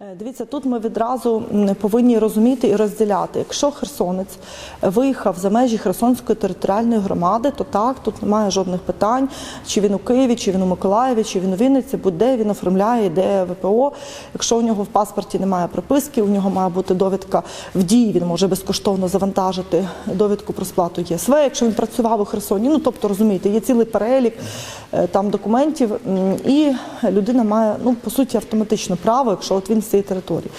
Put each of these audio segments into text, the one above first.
Е, Дивіться, тут ми відразу повинні розуміти і розділяти. Якщо херсонець виїхав за межі Херсонської територіальної громади, то так, тут немає жодних питань, чи він у Києві, чи він у Миколаєві, чи він у Вінниці, будь-де він оформляє, йде ВПО. Якщо у нього в паспорті немає приписки, у нього має бути довідка в дії, він може безкоштовно завантажити довідку про сплату ЄСВ, якщо він працював у Херсоні. Ну тобто розумієте, є цілий перелік е, там документів, і людина має ну по суті автоматично право, якщо от він цієї території.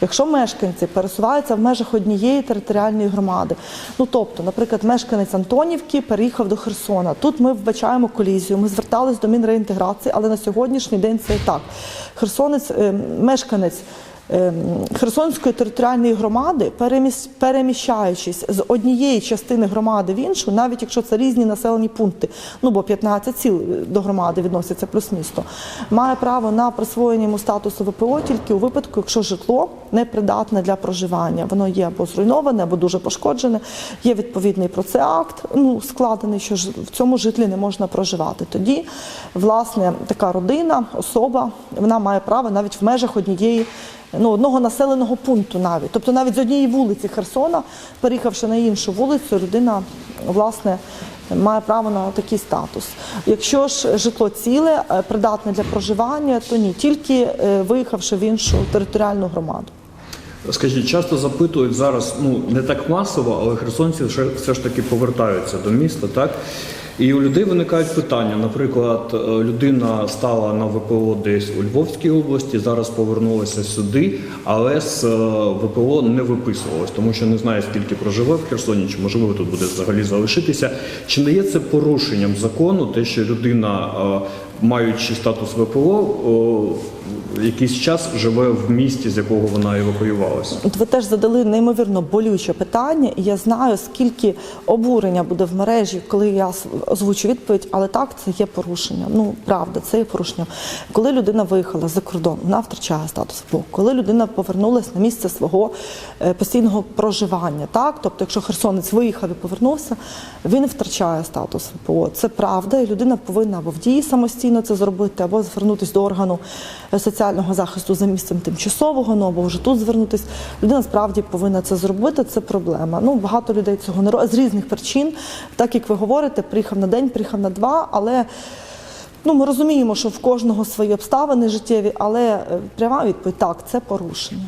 Якщо мешканці пересуваються в межах однієї територіальної громади, ну тобто, наприклад, мешканець Антонівки переїхав до Херсона. Тут ми вбачаємо колізію. Ми звертались до Мінреінтеграції, але на сьогоднішній день це і так. Херсонець, е, мешканець. Ем, Херсонської територіальної громади, переміщаючись з однієї частини громади в іншу, навіть якщо це різні населені пункти, ну бо 15 сіл до громади відносяться плюс місто, має право на присвоєння йому статусу ВПО тільки у випадку, якщо житло непридатне для проживання. Воно є або зруйноване, або дуже пошкоджене. Є відповідний про це акт, ну складений, що в цьому житлі не можна проживати. Тоді, власне, така родина, особа, вона має право навіть в межах однієї ну, одного населеного пункту навіть. Тобто навіть з однієї вулиці Херсона, переїхавши на іншу вулицю, людина власне має право на такий статус. Якщо ж житло ціле, е, придатне для проживання, то ні, тільки е, виїхавши в іншу територіальну громаду. Скажіть, часто запитують зараз, ну не так масово, але херсонці все, все ж таки повертаються до міста, так? І у людей виникають питання. Наприклад, е, людина стала на ВПО десь у Львовській області, зараз повернулася сюди, але з е, ВПО не виписувалась, тому що не знає, скільки проживе в Херсоні, чи можливо тут буде взагалі залишитися. Чи не є це порушенням закону, те, що людина, е, маючи статус ВПО, якийсь час живе в місті, з якого вона евакуювалася? От ви теж задали неймовірно болюче питання, і я знаю, скільки обурення буде в мережі, коли я озвучу відповідь, але так, це є порушення. Ну, правда, це є порушення. Коли людина виїхала за кордон, вона втрачає статус ВПО. Коли людина повернулася на місце свого е, постійного проживання, так, тобто, якщо херсонець виїхав і повернувся, він втрачає статус ВПО. Це правда, і людина повинна або в дії самостійно це зробити, або звернутися до органу е, соціального захисту за місцем тимчасового, ну або вже тут звернутися. Людина справді повинна це зробити. Це проблема. Ну багато людей цього не робить з різних причин. Так як ви говорите, приїхав на день, приїхав на два, але. Ну, ми розуміємо, що в кожного свої обставини життєві, але е, пряма відповідь так, це порушення.